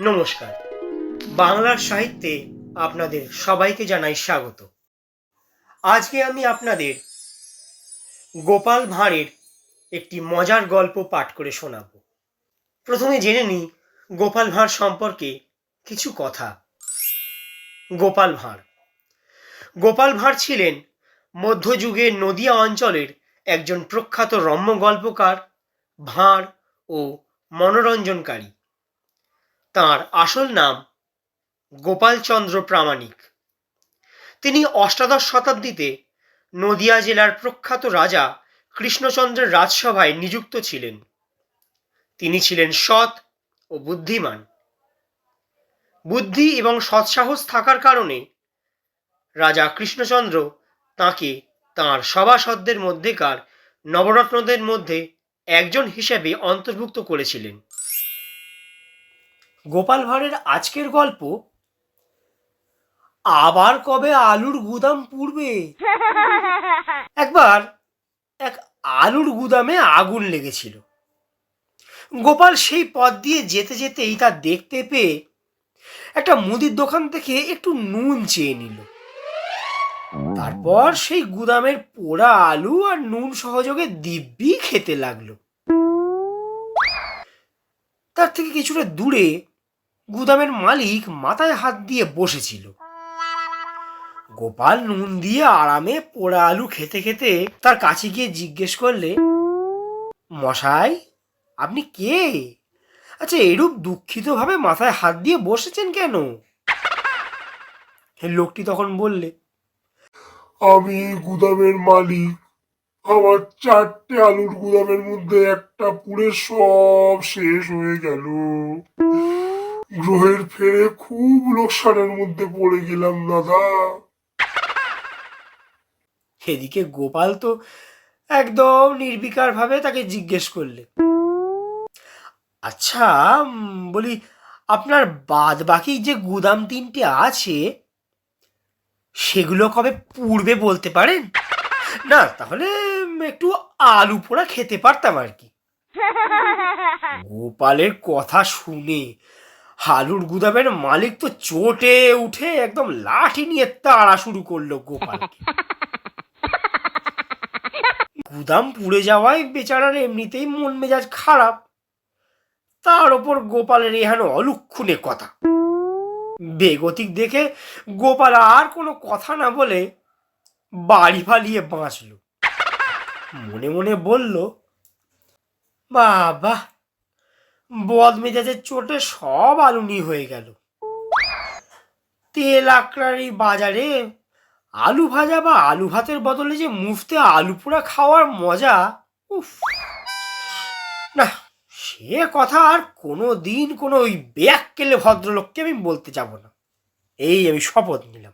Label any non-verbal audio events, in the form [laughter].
নমস্কার। বাংলার সাহিত্যে আপনাদের সবাইকে জানাই স্বাগত। আজকে আমি আপনাদের গোপাল ভাঁড়ের একটি মজার গল্প পাঠ করে শোনাব। প্রথমে জেনে নিই গোপাল ভাঁড় সম্পর্কে কিছু কথা। গোপাল ভাঁড়। গোপাল ভাঁড় ছিলেন মধ্যযুগের নদিয়া অঞ্চলের একজন প্রখ্যাত রম্য গল্পকার, ভাঁড় ও মনোরঞ্জনকারী। তাঁর আসল নাম গোপালচন্দ্র প্রামাণিক। তিনি অষ্টাদশ শতাব্দীতে নদিয়া জেলার প্রখ্যাত রাজা কৃষ্ণচন্দ্রের রাজসভায় নিযুক্ত ছিলেন। তিনি ছিলেন সৎ ও বুদ্ধিমান। বুদ্ধি এবং সৎসাহস থাকার কারণে রাজা কৃষ্ণচন্দ্র তাঁকে তাঁর সভাসদদের মধ্যেকার নবরত্নদের মধ্যে একজন হিসেবে অন্তর্ভুক্ত করেছিলেন। গোপাল ভাঁড়ের আজকের গল্প। আবার কবে আলুর গুদাম পুড়বে? একবার এক আলুর গুদামে আগুন লেগেছিল। গোপাল সেই পথ দিয়ে যেতে যেতেই তা দেখতে পেয়ে একটা মুদির দোকান থেকে একটু নুন চেয়ে নিল। তারপর সেই গুদামের পোড়া আলু আর নুন সহযোগে দিব্যি খেতে লাগল। তার থেকে কিছুটা দূরে গুদামের মালিক মাথায় হাত দিয়ে বসেছিল। গোপাল নুন দিয়ে আরামে পোড়া আলু খেতে খেতে তার কাছে গিয়ে জিজ্ঞেস করলে, মশাই, আপনি কে? আচ্ছা এরূপ দুঃখিতভাবে মাথায় হাত দিয়ে বসেছেন কেন? লোকটি তখন বললে, আমি গুদামের মালিক। আমার চারটে আলুর গুদামের মধ্যে একটা পুড়ে সব শেষ হয়ে গেল। গ্রহের ফেরে খুব লোকসানের মধ্যে পড়ে গেলাম দাদা। এদিকে গোপাল তো একদম নির্বিকারভাবে তাকে জিজ্ঞেস করলে আচ্ছা বলি আপনার বাদ বাকি যে গুদাম তিনটে আছে সেগুলো কবে পূর্বে বলতে পারেন? না তাহলে একটু আলু পোড়া খেতে পারতাম আর কি। [laughs] গোপালের কথা শুনে আলুর গুদামের মালিক তো চোটে উঠে একদম লাঠি নিয়ে তাড়া শুরু করল গোপালকে। গুদাম পুড়ে যাওয়ায় বেচারার এমনিতেই মন মেজাজ খারাপ। তার ওপর গোপালের এহেন অলুক্ষণে কথা। বেগতিক দেখে গোপাল আর কোনো কথা না বলে বাড়ি ফালিয়ে বাঁচল। মনে মনে বলল, বাবা বদ মেজাজের চোটে সব আলুনি হয়ে গেল। তেল আঁকড়ার এই বাজারে আলু ভাজা বা আলু ভাতের বদলে যে মুফতে আলু পোড়া খাওয়ার মজা, উফ। না, সে কথা আর কোনো দিন কোনো ওই ব্যাক কেলে ভদ্রলোককে আমি বলতে যাব না। এই আমি শপথ নিলাম।